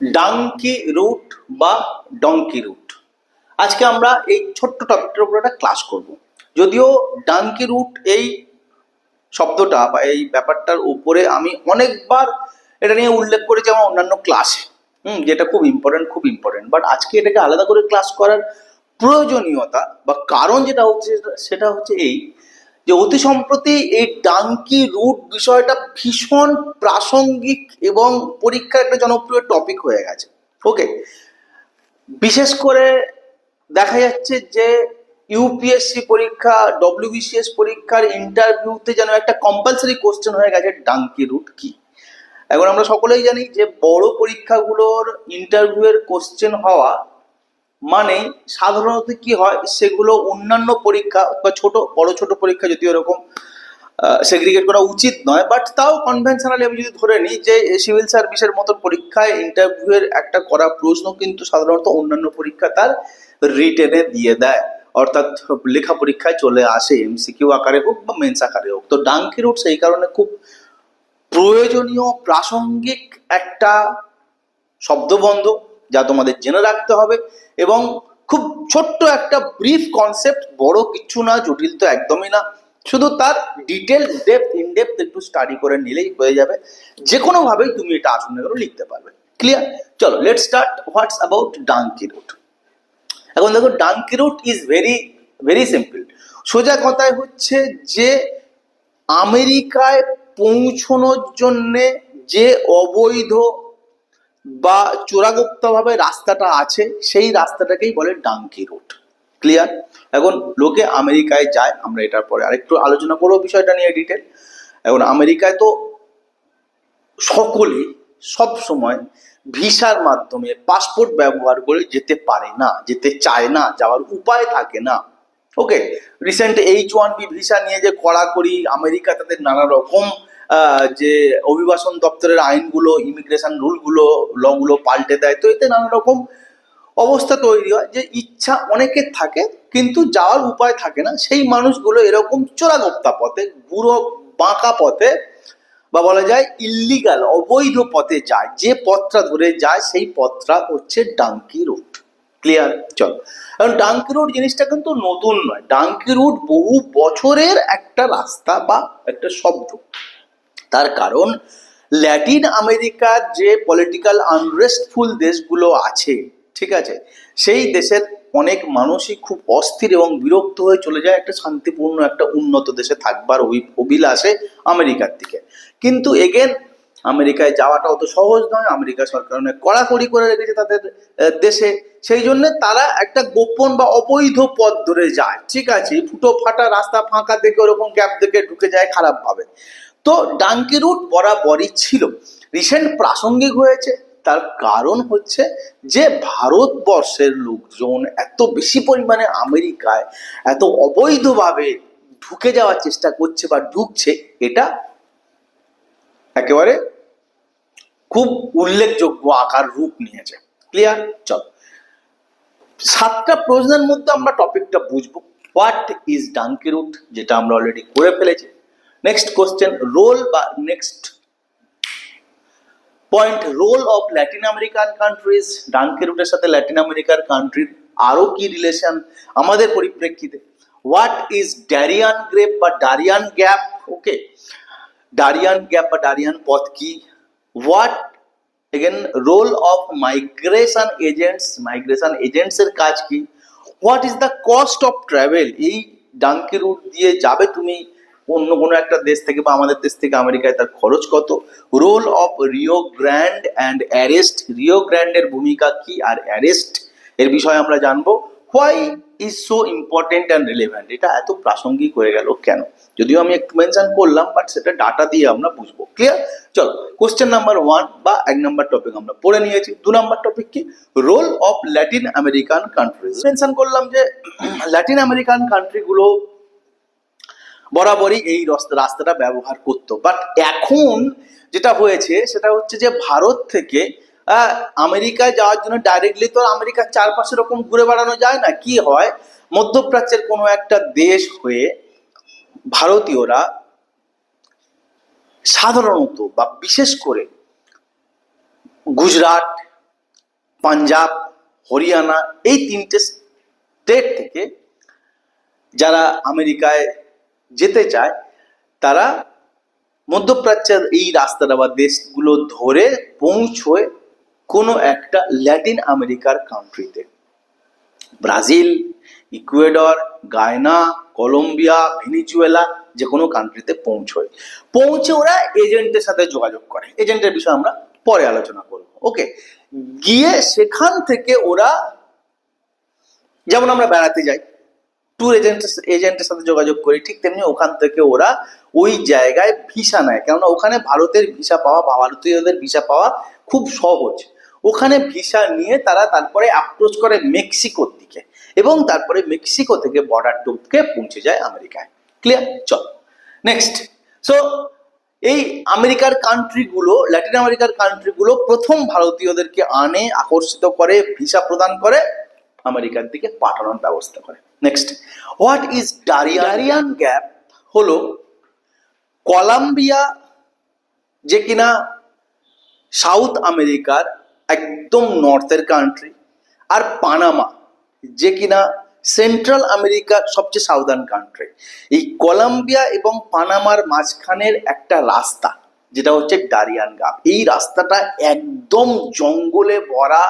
ডাঙ্কি route বা donkey route আজকে আমরা এই ছোট্ট টপিকটার উপর একটা ক্লাস করব। যদিও ডাঙ্কি রুট এই শব্দটা বা এই ব্যাপারটার উপরে আমি অনেকবার এটা নিয়ে উল্লেখ করেছি আমার অন্যান্য ক্লাসে হুম, যেটা খুব ইম্পর্টেন্ট খুব ইম্পর্টেন্ট বাট আজকে এটাকে আলাদা করে ক্লাস করার প্রয়োজনীয়তা বা কারণ যেটা হচ্ছে, সেটা হচ্ছে এই যে অতি সম্প্রতি এই ডাঙ্কি রুট বিষয়টা ভীষণ প্রাসঙ্গিক এবং পরীক্ষার একটা জনপ্রিয় টপিক হয়ে গেছে। ওকে বিশেষ করে দেখা যাচ্ছে যে ইউপিএসসি পরীক্ষা ডব্লিউবিসিএস পরীক্ষার ইন্টারভিউতে যেন একটা কম্পালসারি কোশ্চেন হয়ে গেছে, ডাঙ্কি রুট কি? এখন আমরা সকলেই জানি যে বড় পরীক্ষাগুলোর ইন্টারভিউয়ের কোশ্চেন হওয়া মানে সাধারণত কি হয়, সেগুলো অন্যান্য পরীক্ষা বা ছোট, বড় ছোট পরীক্ষা যদি এরকম সেগ্রিগেট করা উচিত নয় বাট তাও কনভেনশনালি আমি যদি ধরে নিই যে সিভিল সার্ভিসের মতো পরীক্ষায় ইন্টারভিউয়ের একটা করা প্রশ্ন কিন্তু সাধারণত অন্যান্য পরীক্ষা তার রিটেনে দিয়ে দেয়। অর্থাৎ লেখা পরীক্ষায় চলে আসে এমসিকিউ আকারে হোক বা মেন্স আকারে হোক। তো ডাঙ্কি রুট সেই কারণে খুব প্রয়োজনীয় প্রাসঙ্গিক একটা শব্দবন্ধ যা তোমাদের জেনে রাখতে হবে এবং খুব ছোট্ট একটা ব্রিফ কনসেপ্ট বড় কিছু না, জটিল তো একদমই না। শুধু তার ডিটেল ডেপথ ইন ডেপথ একটু স্টাডি করে নিলেই হয়ে যাবে। যে কোনোভাবেই তুমি এটা আসুন না লিখতে পারবে। ক্লিয়ার চলো let start what's about dunki route এখন দেখো dunki route is very very simple সোজা কথায় হচ্ছে যে, আমেরিকায় পৌঁছানোর জন্যে যে অবৈধ বা চোরাগুপ্তভাবে রাস্তাটা আছে, সেই রাস্তাটাকেই বলে ডাঙ্কি রোড ক্লিয়ার এখন লোকে আমেরিকায় যায়, আমরা এটার পরে আরেকটু আলোচনা করব বিষয়টা নিয়ে ডিটেল এখন আমেরিকায় তো সকলে সব সময় ভিসার মাধ্যমে পাসপোর্ট ব্যবহার করে যেতে পারে না, যেতে চায় না, যাওয়ার উপায় থাকে না। Okay recent H one B visa নিয়ে যে কড়াকড়ি আমেরিকা তাদের নানা রকম যে অভিবাসন দপ্তরের আইনগুলো ইমিগ্রেশন রুলগুলো লগুলো পাল্টে দেয়, তো এতে নানা রকম অবস্থা তৈরি হয় যে ইচ্ছা অনেকের থাকে, কিন্তু যাওয়ার উপায় থাকে না। সেই মানুষগুলো এরকম চোরাগোপ্তা পথে, বুড়ো বাঁকা পথে বা বলা যায় ইল্লিগাল অবৈধ পথে যায়। যে পথটা ধরে যায়, সেই পথটা হচ্ছে ডাঙ্কি রুট ক্লিয়ার চল। কারণ ডাঙ্কি রুট জিনিসটা কিন্তু নতুন নয়। ডাঙ্কি রুট বহু বছরের একটা রাস্তা বা একটা শব্দ। তার কারণ, ল্যাটিন আমেরিকার যে পলিটিক্যাল আনরেস্টফুল দেশগুলো আছে, ঠিক আছে, সেই দেশের অনেক মানুষই খুব অস্থির এবং বিরক্ত হয়ে চলে যায় একটা শান্তিপূর্ণ, একটা উন্নত দেশে থাকবার অভি- অভিলাষে আমেরিকার দিকে। কিন্তু এগেন আমেরিকায় যাওয়াটা অত সহজ নয়, আমেরিকা সরকার অনেক কড়াকড়ি করে রেখেছে তাদের দেশে। সেই জন্য তারা একটা গোপন বা অবৈধ পথ ধরে যায়, ঠিক আছে ফুটো ফাটা রাস্তা ফাঁকা দেখে ওরকম গ্যাপ দেখে ঢুকে যায়, খারাপভাবে। তো ডাঙ্কি রুট বরাবরই ছিল। রিসেন্ট প্রাসঙ্গিক হয়েছে, তার কারণ হচ্ছে যে ভারতবর্ষের লোকজন এত বেশি পরিমাণে আমেরিকায় এত অবৈধভাবে ঢুকে যাওয়ার চেষ্টা করছে বা ঢুকছে, এটা একেবারে খুব উল্লেখযোগ্য আকার রূপ নিয়েছে। ক্লিয়ার চল। সাতটা প্রশ্নের মধ্যে আমরা টপিকটা বুঝব। হোয়াট ইজ ডাঙ্কি রুট যেটা আমরা অলরেডি করে ফেলেছি। নেক্সট কোশ্চেন রোল বা next point role of Latin American countries dunki রুটের সাথে ল্যাটিন আমেরিকার কান্ট্রির আরও কি রিলেশন আমাদের পরিপ্রেক্ষিতে হোয়াট ইজ ড্যারিয়ান গ্রেপ বা Darien gap okay Darien gap বা ডারিয়ান পথ কি? What again role of migration agents migration এজেন্টসের কাজ কি? What is the cost of travel এই ডাঙ্কি রুট দিয়ে যাবে তুমি অন্য কোনো একটা দেশ থেকে বা আমাদের দেশ থেকে আমেরিকায় তার খরচ কত? Role of Rio Grande and arrest Rio গ্র্যান্ডের ভূমিকা কি আর অ্যারেস্ট এর বিষয়ে আমরা জানব। Why is so important and relevant এটা এত প্রাসঙ্গিক হয়ে গেল কেন? যদিও আমি একটু মেনশন করলাম বাট সেটা ডাটা দিয়ে আমরা বুঝব। ক্লিয়ার চলো কোশ্চেন নাম্বার ওয়ান বা এক নাম্বার টপিক আমরা পড়ে নিয়েছি। দু নাম্বার টপিক কি? Role of Latin American countries mention করলাম যে ল্যাটিন আমেরিকান কান্ট্রিগুলো বরাবরই এই রাস্তাটা ব্যবহার করতো। বাট এখন যেটা হয়েছে, সেটা হচ্ছে যে ভারত থেকে আমেরিকায় যাওয়ার জন্য ডাইরেক্টলি তো আমেরিকার চারপাশে এরকম ঘুরে বেড়ানো যায় না। কি হয়? মধ্যপ্রাচ্যের কোনো একটা দেশ হয়ে ভারতীয়রা সাধারণত বা বিশেষ করে গুজরাট, পাঞ্জাব, হরিয়ানা এই তিনটে স্টেট থেকে যারা আমেরিকায় যেতে চায়, তারা মধ্যপ্রাচ্যের এই রাস্তাটা বা দেশগুলো ধরে পৌঁছয় কোনো একটা ল্যাটিন আমেরিকার কান্ট্রিতে Brazil, Ecuador, Guyana, Colombia, Venezuela যে কোনো কান্ট্রিতে পৌঁছয়। পৌঁছে ওরা এজেন্টের সাথে যোগাযোগ করে। এজেন্টের বিষয়ে আমরা পরে আলোচনা করব। ওকে গিয়ে সেখান থেকে ওরা, যেমন আমরা বেড়াতে যাই ট্যুর এজেন্ট এজেন্টের সাথে যোগাযোগ করি, ঠিক তেমনি ওখান থেকে ওরা ওই জায়গায় ভিসা নেয়। কেননা ওখানে ভারতের ভিসা পাওয়া বা ভারতীয়দের ভিসা পাওয়া খুব সহজ। ওখানে ভিসা নিয়ে তারা তারপরে অ্যাপ্রোচ করে মেক্সিকোর দিকে এবং তারপরে মেক্সিকো থেকে বর্ডার টুপকে পৌঁছে যায় আমেরিকায়। ক্লিয়ার চল। নেক্সট সো এই আমেরিকার কান্ট্রিগুলো ল্যাটিন আমেরিকার কান্ট্রিগুলো প্রথম ভারতীয়দেরকে আনে, আকর্ষিত করে ভিসা প্রদান করে, আমেরিকার দিকে পাঠানোর ব্যবস্থা করে। Next what is Darien gap হলো কলাম্বিয়া যে কিনা সাউথ আমেরিকার একদম নর্থের কান্ট্রি আর পানামা যে কিনা সেন্ট্রাল আমেরিকার সবচেয়ে সাউদার্ন কান্ট্রি এই কলম্বিয়া এবং পানামার মাঝখানের একটা রাস্তা যেটা হচ্ছে ডারিয়ান গাপ এই রাস্তাটা একদম জঙ্গলে ভরা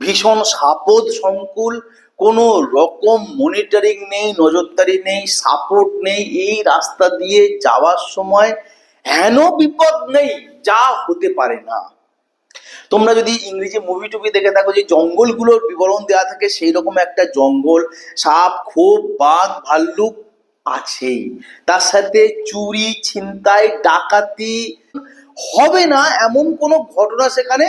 ভীষণ সাপদ সংকুল কোনো রকম মনিটরিং নেই, নজরদারি নেই সাপোর্ট নেই, এই রাস্তা দিয়ে যাওয়ার সময় হেন বিপদ নেই, যা হতে পারে না। তোমরা যদি ইংরেজি মুভি টুভি দেখে থাকো, যে জঙ্গলগুলোর বিবরণ দেওয়া থাকে সেই রকম একটা জঙ্গল, সাপ, খোপ, বাঘ, ভাল্লুক আছেই। তার সাথে চুরি, ছিনতাই, ডাকাতি হবে না, এমন কোনো ঘটনা সেখানে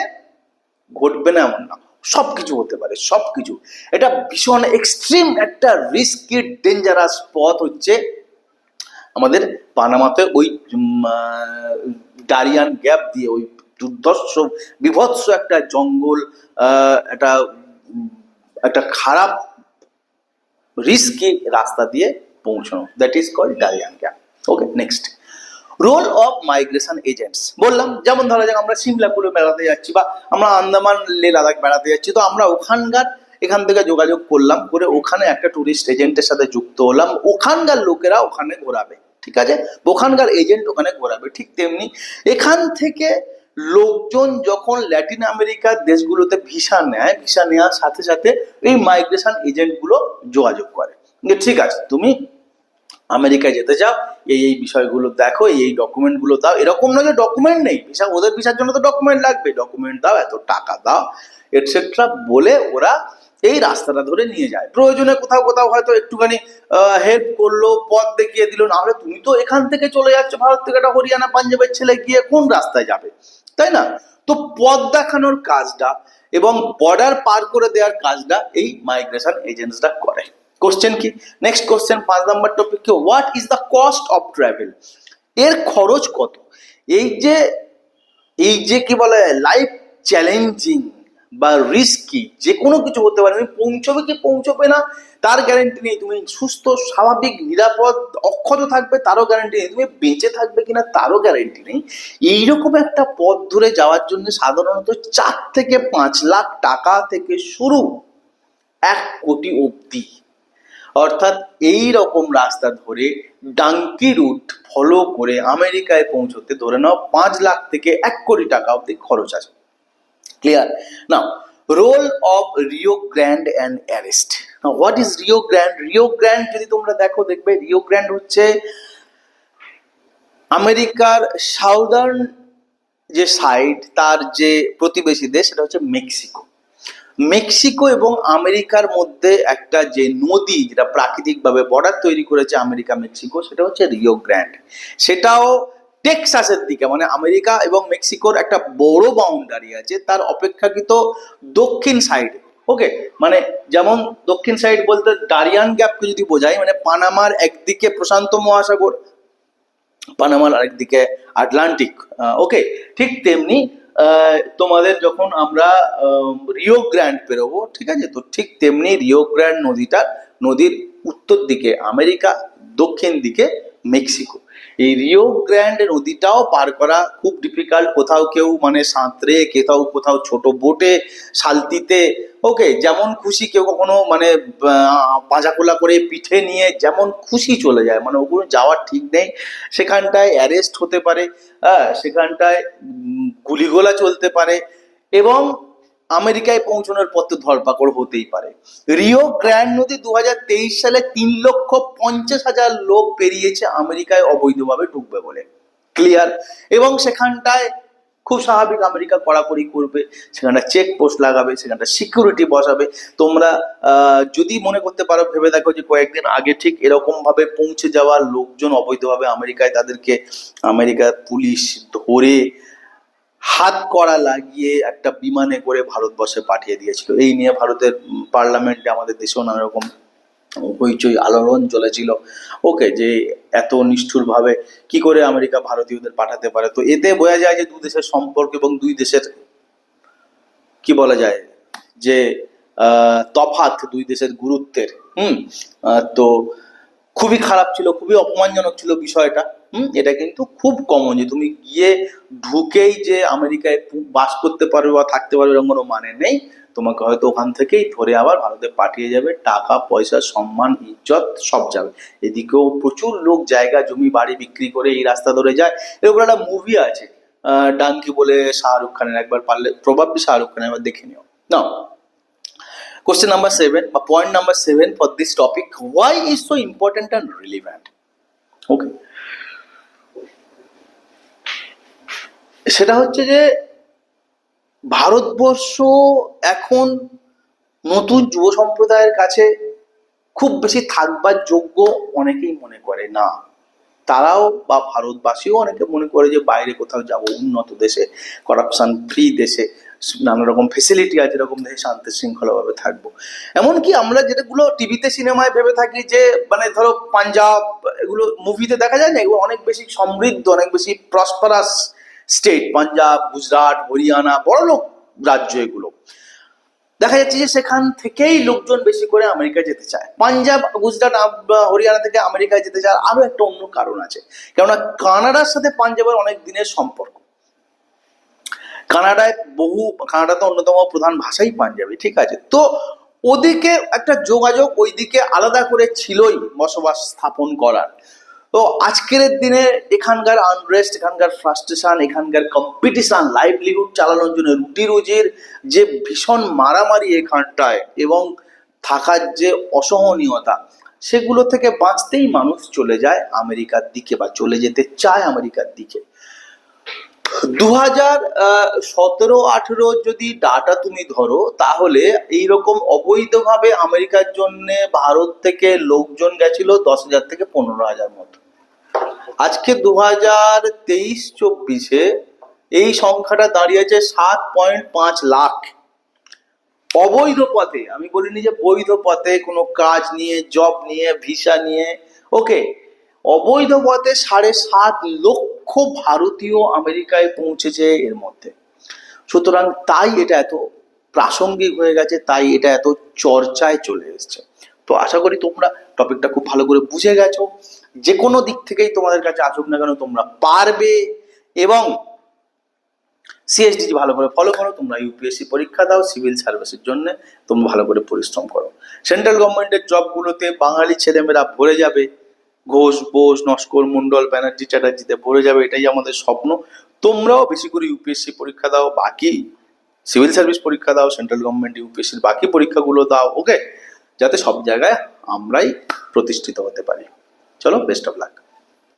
ঘটবে না, এমন না। সব কিছু হতে পারে সব কিছু এটা ভীষণ এক্সট্রিম একটা রিস্কি ডেঞ্জারাস পথ হচ্ছে আমাদের পানামাতে ওই ডারিয়ান গ্যাপ দিয়ে ওই দুর্ধর্ষ, বিভৎস একটা জঙ্গল একটা একটা খারাপ রিস্কি রাস্তা দিয়ে পৌঁছানো। That is call Darien gap okay next role of migration agents বললাম, যেমন ধরা যাক আমরা সিমলা করে বেড়াতে যাচ্ছি বা আমরা আন্দামান লে লাদাখ বেড়াতে যাচ্ছি, তো আমরা ওখানকার এখান থেকে যোগাযোগ করলাম, করে ওখানে একটা টুরিস্ট এজেন্টের সাথে যুক্ত হলাম। ওখানকার লোকেরা ওখানে ঘোরাবে, ঠিক আছে? ওখানকার এজেন্ট ওখানে ঘোরাবে, ঠিক তেমনি এখান থেকে লোকজন যখন ল্যাটিন আমেরিকার দেশগুলোতে ভিসা নেয় ভিসা নেওয়ার সাথে সাথে এই মাইগ্রেশন এজেন্টগুলো যোগাযোগ করে। ঠিক আছে, তুমি আমেরিকায় যেতে চাও এই এই বিষয়গুলো দেখো, এই ডকুমেন্টগুলো দাও। এরকম নয় যে ডকুমেন্ট নেই। ভিসা ওদের ভিসার জন্য তো ডকুমেন্ট লাগবে। ডকুমেন্ট দাও, এত টাকা দাও এটসেট্রা বলে ওরা এই রাস্তাটা ধরে নিয়ে যায়। প্রয়োজনে কোথাও কোথাও হয়তো একটুখানি হেল্প করল, পথ দেখিয়ে দিল। না হলে তুমি তো এখান থেকে চলে যাচ্ছ। ভারত থেকে একটা হরিয়ানা, পাঞ্জাবের ছেলে গিয়ে কোন রাস্তায় যাবে? তাই না? তো পথ দেখানোর কাজটা এবং বর্ডার পার করে দেওয়ার কাজটা এই মাইগ্রেশন এজেন্টসরা করে। কোশ্চেন কি? নেক্সট কোশ্চেন পাঁচ নাম্বার টপিক কি? What is the cost of travel এর খরচ কত? এই যে এই যে কি বলে লাইফ চ্যালেঞ্জিং বা রিস্কি যে কোনো কিছু হতে পারে, তুমি পৌঁছবে কি পৌঁছবে না, তার গ্যারেন্টি নেই। তুমি সুস্থ, স্বাভাবিক, নিরাপদ, অক্ষত থাকবে, তারও গ্যারেন্টি নেই। তুমি বেঁচে থাকবে কিনা, তারও গ্যারেন্টি নেই। এইরকম একটা পথ ধরে যাওয়ার জন্য সাধারণত চার থেকে পাঁচ লাখ টাকা থেকে শুরু এক কোটি অবধি। অর্থাৎ এই রকম রাস্তা ধরে ডাঙ্কি রুট ফলো করে আমেরিকায় পৌঁছতে ধরে নাও পাঁচ লাখ থেকে এক কোটি টাকা অবধি খরচ আছে। Clear now role of Rio Grande and arrest what is Rio Grande Rio Grande যদি তোমরা দেখো, দেখবে রিও গ্র্যান্ড হচ্ছে আমেরিকার সাউদার্ন যে সাইড তার যে প্রতিবেশী দেশ, সেটা হচ্ছে মেক্সিকো মেক্সিকো এবং আমেরিকার মধ্যে একটা যে নদী, যেটা প্রাকৃতিকভাবে বর্ডার তৈরি করেছে আমেরিকা, মেক্সিকো, সেটা হচ্ছে রিও গ্র্যান্ড সেটাও টেক্সাসের দিকে মানে আমেরিকা এবং মেক্সিকোর একটা বড় বাউন্ডারি আছে, তার অপেক্ষাকৃত দক্ষিণ সাইডে ওকে মানে যেমন দক্ষিণ সাইড বলতে ডারিয়ান গ্যাপকে যদি বোঝাই মানে পানামার একদিকে প্রশান্ত মহাসাগর, পানামার আরেকদিকে আটলান্টিক ওকে ঠিক তেমনি তোমাদের যখন আমরা রিও গ্র্যান্ড পেরোবো ঠিক আছে? তো ঠিক তেমনি রিও গ্র্যান্ড নদীটা, নদীর উত্তর দিকে, আমেরিকা দক্ষিণ দিকে, মেক্সিকো। এই রিও গ্র্যান্ড নদীটাও পার করা খুব ডিফিকাল্ট কোথাও কেউ মানে সাঁতরে, কোথাও কোথাও ছোট বোটে শালতিতে ওকে যেমন খুশি কেউ কখনো মানে পাঁজাকোলা করে পিঠে নিয়ে যেমন খুশি চলে যায়। মানে ওগুলো যাওয়ার ঠিক নেই। সেখানটায় অ্যারেস্ট হতে পারে হ্যাঁ সেখানটায় গুলিগোলা চলতে পারে। এবং আমেরিকায় পৌঁছানোর তো ধরপাকড় হতেই পারে। রিও গ্র্যান্ড নদী দুহাজার তেইশ সালে তিন লক্ষ পঞ্চাশ হাজার লোক পেরিয়েছে আমেরিকায় অবৈধভাবে ঢুকবে বলে। ক্লিয়ার? এবং সেখানটায় খুব স্বাভাবিক আমেরিকা কড়াকড়ি করবে, সেখানটা চেক পোস্ট লাগাবে, সেখানটা সিকিউরিটি বসাবে। তোমরা যদি মনে করতে পারো, ভেবে দেখো যে কয়েকদিন আগে ঠিক এরকম ভাবে পৌঁছে যাওয়া লোকজন অবৈধভাবে আমেরিকায় তাদেরকে আমেরিকার পুলিশ ধরে হাত করা লাগিয়ে একটা বিমানে করে ভারতবর্ষে পাঠিয়ে দিয়েছিল। এই নিয়ে ভারতের পার্লামেন্টে আমাদের দেশেও নানা রকম হইচই আলোড়ন চলেছিল। ওকে, যে এত নিষ্ঠুরভাবে কি করে আমেরিকা ভারতীয়দের পাঠাতে পারে? তো এতে বোঝা যায় যে দু দেশের সম্পর্ক এবং দুই দেশের কি বলা যায়? যে তফাৎ দুই দেশের গুরুত্বের। হুম? তো খুবই খারাপ ছিল, খুবই অপমানজনক ছিল বিষয়টা। হুম, এটা কিন্তু খুব কমন যে তুমি গিয়ে ঢুকেই যে আমেরিকায় বাস করতে পারবে বা থাকতে পারবে এরকম কোনো মানে নেই। তোমাকে হয়তো ওখান থেকেই ধরে আবার ভারতে পাঠিয়ে যাবে। টাকা, পয়সা, সম্মান, ইজ্জত সব যাবে। এদিকেও প্রচুর লোক জায়গা, জমি, বাড়ি বিক্রি করে এই রাস্তা ধরে যায়। এর উপর একটা মুভি আছে ডাঙ্কি বলে শাহরুখ খানের একবার পারলে প্রবাবলি শাহরুখ খানের একবার দেখে নিও। না Question নাম্বার সেভেন বা point number seven for this topic Why is so important and relevant? Okay. সেটা হচ্ছে যে ভারতবর্ষ এখন নতুন যুব সম্প্রদায়ের কাছে খুব বেশি থাকবার যোগ্য অনেকেই মনে করে না। তারাও বা ভারতবাসীও অনেকে মনে করে যে বাইরে কোথাও যাব, উন্নত দেশে করাপশন ফ্রি দেশে, নানা রকম ফেসিলিটি আছে, এরকম দেশে শান্তি শৃঙ্খলাভাবে থাকব। এমনকি আমরা যেটাগুলো টিভিতে, সিনেমায় ভেবে থাকি যে মানে ধরো পাঞ্জাব, এগুলো মুভিতে দেখা যায় না? এগুলো অনেক বেশি সমৃদ্ধ, অনেক বেশি প্রসপারাস স্টেট, পাঞ্জাব, গুজরাট, হরিয়ানা, বড় লোক রাজ্য এগুলো। দেখা যাচ্ছে যে সেখান থেকেই লোকজন বেশি করে আমেরিকা যেতে চায়। পাঞ্জাব, গুজরাট হরিয়ানা থেকে আমেরিকায় যেতে চায়, আরও একটা অন্য কারণ আছে। কেননা কানাডার সাথে পাঞ্জাবের অনেক দিনের সম্পর্ক। কানাডায় বহু কানাডা তো অন্যতম প্রধান ভাষাই পাঞ্জাবি, ঠিক আছে? তো ওদিকে একটা যোগাযোগ ওইদিকে আলাদা করে ছিলই বসবাস স্থাপন করার। তো আজকের দিনে এখানকার আনরেস্ট এখানকার ফ্রাস্ট্রেশন এখানকার কম্পিটিশন লাইভলিহুড চালানোর জন্য রুটি রুজির যে ভীষণ মারামারি এখানটায় এবং থাকার যে অসহনীয়তা, সেগুলো থেকে বাঁচতেই মানুষ চলে যায় আমেরিকার দিকে বা চলে যেতে চায় আমেরিকার দিকে। দু হাজার সতেরো, আঠেরো যদি ডাটা তুমি ধরো, তাহলে এইরকম অবৈধভাবে আমেরিকার জন্য ভারত থেকে লোকজন গেছিল দশ হাজার থেকে পনেরো হাজার মতো। আজকে দু হাজার তেইশ চব্বিশে এই সংখ্যাটা দাঁড়িয়েছে সাত পয়েন্ট পাঁচ লাখ। অবৈধ পথে, আমি বলিনি যে বৈধ পথে কোনো কাজ নিয়ে, জব নিয়ে, ভিসা নিয়ে ওকে অবৈধ পথে সাড়ে সাত লক্ষ ভারতীয় আমেরিকায় পৌঁছেছে এর মধ্যে। সুতরাং তাই এটা এত প্রাসঙ্গিক হয়ে গেছে, তাই এটা এত চর্চায় চলে এসেছে। তো আশা করি তোমরা টপিকটা খুব ভালো করে বুঝে গেছো। যে কোনো দিক থেকেই তোমাদের কাছে আসুক না কেন, তোমরা পারবে এবং সিএসডি ভালো করে ফলো করো, তোমরা ইউপিএসসি পরীক্ষা দাও সিভিল সার্ভিসের জন্য তোমরা ভালো করে পরিশ্রম করো। সেন্ট্রাল গভর্নমেন্টের জবগুলোতে বাঙালি ছেলেমেয়েরা ভরে যাবে। ঘোষ, বোস, নস্কর মন্ডল ব্যানার্জি, চ্যাটার্জিতে ভরে যাবে, এটাই আমাদের স্বপ্ন। তোমরাও বেশি করে ইউপিএসসি পরীক্ষা দাও, বাকি সিভিল সার্ভিস পরীক্ষা দাও সেন্ট্রাল গভর্নমেন্ট ইউপিএসসির বাকি পরীক্ষাগুলো দাও ওকে যাতে সব জায়গায় আমরাই প্রতিষ্ঠিত হতে পারি। চলো বেস্ট অফ লাক